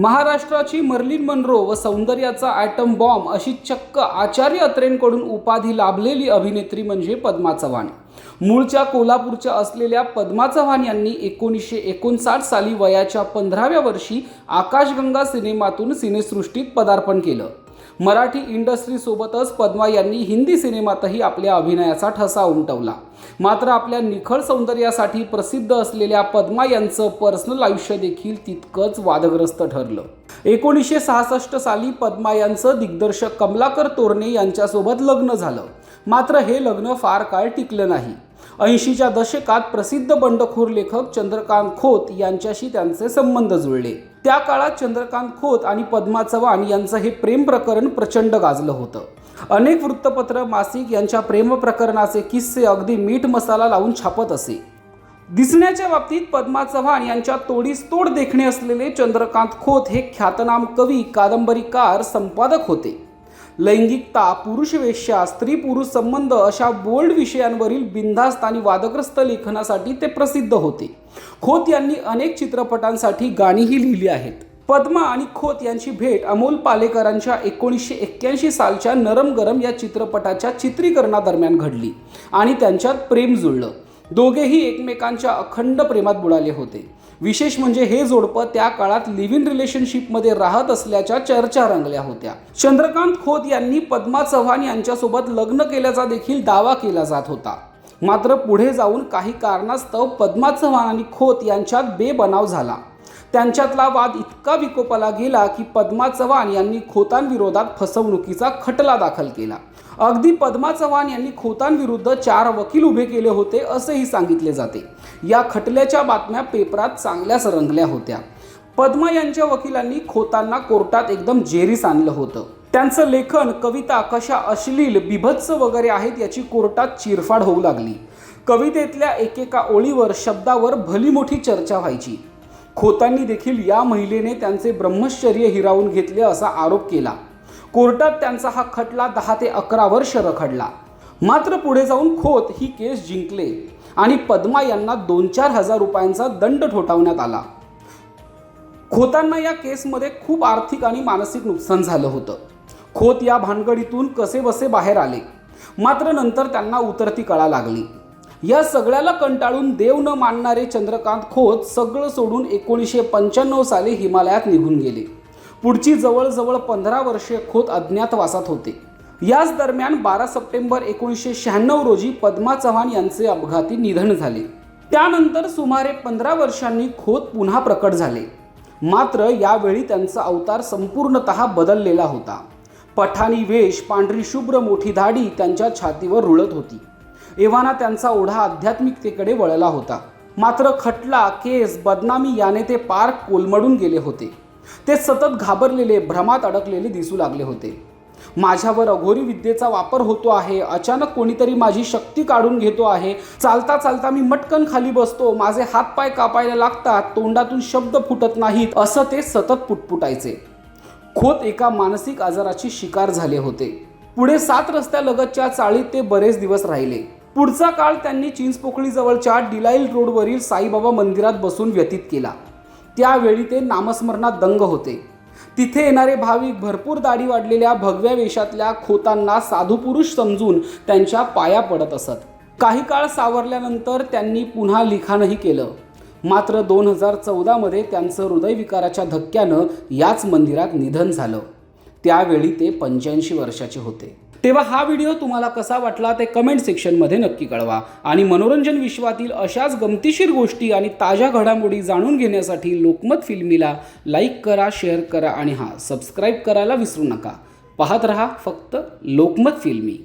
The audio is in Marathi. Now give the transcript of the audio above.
महाराष्ट्राची मर्लिन मनरो व सौंदर्याचा ॲटम बॉम्ब अशी चक्क आचार्य अत्रेंकडून उपाधी लाभलेली अभिनेत्री म्हणजे पद्मा चव्हाण. मूळच्या कोल्हापूरच्या असलेल्या पद्मा चव्हाण यांनी एकोणीसशे एकोणसाठ साली वयाच्या पंधराव्या वर्षी आकाशगंगा सिनेमातून सिनेसृष्टीत पदार्पण केलं. मराठी इंडस्ट्रीसोबतच पद्मा यांनी हिंदी सिनेमातही आपल्या अभिनयाचा ठसा उमटवला. मात्र आपल्या निखळ सौंदर्यासाठी प्रसिद्ध असलेल्या पद्मा यांचं पर्सनल आयुष्य देखील तितकंच वादग्रस्त ठरलं. एकोणीसशे सहासष्ट साली पद्मा यांचं दिग्दर्शक कमलाकर तोरणे यांच्यासोबत लग्न झालं. मात्र हे लग्न फार काळ टिकलं नाही. ऐंशीच्या दशकात प्रसिद्ध बंडखोर लेखक चंद्रकांत खोत यांच्याशी त्यांचे संबंध जुळले. त्या काळात चंद्रकांत खोत आणि पद्मा चव्हाण यांचं हे प्रेम प्रकरण प्रचंड गाजलं होतं. अनेक वृत्तपत्र मासिक यांच्या प्रेम प्रकरणाचे किस्से अगदी मीठ मसाला लावून छापत असे. दिसण्याच्या बाबतीत पद्मा चव्हाण यांच्या तोडीस तोड देखणे असलेले चंद्रकांत खोत हे ख्यातनाम कवी कादंबरीकार संपादक होते. लैंगिकता पुरुषवेश्या स्त्री पुरुष संबंध अशा बोल्ड विषयांवरील बिनधास्त आणि वादग्रस्त लेखनासाठी ते प्रसिद्ध होते. खोत यांनी अनेक चित्रपटांसाठी गाणीही लिहिली आहेत. पद्मा आणि खोत यांची भेट अमोल पालेकरांच्या एकोणीसशे एक्क्याऐंशी सालच्या नरम गरम या चित्रपटाच्या चित्रीकरणादरम्यान घडली आणि त्यांच्यात प्रेम जुळलं. दोघेही एकमेकांच्या अखंड प्रेमात बुडाले होते. विशेष म्हणजे हे जोडपं त्या काळात लिव्ह इन रिलेशनशिपमध्ये राहत असल्याच्या चर्चा रंगल्या होत्या. चंद्रकांत खोत यांनी पद्मा चव्हाण यांच्यासोबत लग्न केल्याचा देखील दावा केला जात होता. मात्र पुढे जाऊन काही कारणास्तव पद्मा चव्हाण आणि खोत यांच्यात बेबनाव झाला. त्यांच्यातला वाद इतका विकोपाला गेला की पद्मा चव्हाण यांनी खोतांविरोधात फसवणुकीचा खटला दाखल केला. अगदी पद्मा चव्हाण यांनी खोतांविरुद्ध चार वकील उभे केले होते असेही सांगितले जाते. या खटल्याच्या बातम्या पेपरात चांगल्याच रंगल्या होत्या. पद्मा यांच्या वकिलांनी खोतांना कोर्टात एकदम जेरीस आणलं होतं. त्यांचं लेखन कविता कशा अश्लील बिभत्स वगैरे आहेत याची कोर्टात चिरफाड होऊ लागली. कवितेतल्या एकेका ओळीवर शब्दावर भली मोठी चर्चा व्हायची. खोतांनी देखील या महिलेने त्यांचे ब्रह्मश्चर्य हिरावून घेतले असा आरोप केला. कोर्टात त्यांचा हा खटला दहा ते अकरा वर्ष रखडला. मात्र पुढे जाऊन खोत ही केस जिंकले आणि पद्मा यांना दोन चार हजार रुपयांचा दंड ठोठावण्यात आला. खोतांना या केसमध्ये खूप आर्थिक आणि मानसिक नुकसान झालं होतं. खोत या भानगडीतून कसे बसे बाहेर आले. मात्र नंतर त्यांना उतरती कळा लागली. या सगळ्याला कंटाळून देव न मानणारे चंद्रकांत खोत सगळं सोडून एकोणीसशे पंच्याण्णव साली हिमालयात निघून गेले. पुढची जवळजवळ पंधरा वर्षे खोत अज्ञातवासात होते. याच दरम्यान बारा सप्टेंबर एकोणीसशे शहाण्णव रोजी पद्मा चव्हाण यांचे अपघाती निधन झाले. त्यानंतर सुमारे पंधरा वर्षांनी खोत पुन्हा प्रकट झाले. मात्र यावेळी त्यांचा अवतार संपूर्णतः बदललेला होता. पठाणी वेश पांढरी शुभ्र मोठी धाडी त्यांच्या छातीवर रुळत होती. एव्हाना त्यांचा ओढा आध्यात्मिकतेकडे वळला होता. मात्र खटला केस बदनामी याने ते पार कोलमडून गेले होते. ते सतत घाबरलेले भ्रमात अडकलेले दिसू लागले होते. माझ्यावर अघोरी विद्येचा वापर होतो आहे अचानक कोणीतरी माझी शक्ती काढून घेतो आहे. चालता चालता मी मटकन खाली बसतो माझे हातपाय कापायला लागतात तोंडातून शब्द फुटत नाहीत असं ते सतत पुटपुटायचे. खोत एका मानसिक आजाराची शिकार झाले होते. पुढे सात रस्त्यालगतच्या चाळीत ते बरेच दिवस राहिले. पुढचा काळ त्यांनी चिंचपोकळीजवळच्या डिलाईल रोडवरील साईबाबा मंदिरात बसून व्यतीत केला. त्यावेळी ते नामस्मरणात दंग होते. तिथे येणारे भाविक भरपूर दाढी वाढलेल्या भगव्या वेशातल्या खोतांना साधू पुरुष समजून त्यांच्या पाया पडत असत. काही काळ सावरल्यानंतर त्यांनी पुन्हा लिखाणही केलं. मात्र दोन हजार चौदामध्ये त्यांचं हृदयविकाराच्या धक्क्यानं याच मंदिरात निधन झालं. त्यावेळी ते पंच्याऐंशी वर्षाचे होते. तेव्हा हा व्हिडिओ तुम्हाला कसा वाटला ते कमेंट सेक्शनमध्ये नक्की कळवा आणि मनोरंजन विश्वातील अशाच गमतीशीर गोष्टी आणि ताज्या घडामोडी जाणून घेण्यासाठी लोकमत फिल्मीला लाईक करा शेअर करा आणि हां सबस्क्राईब करायला विसरू नका. पाहत रहा फक्त लोकमत फिल्मी.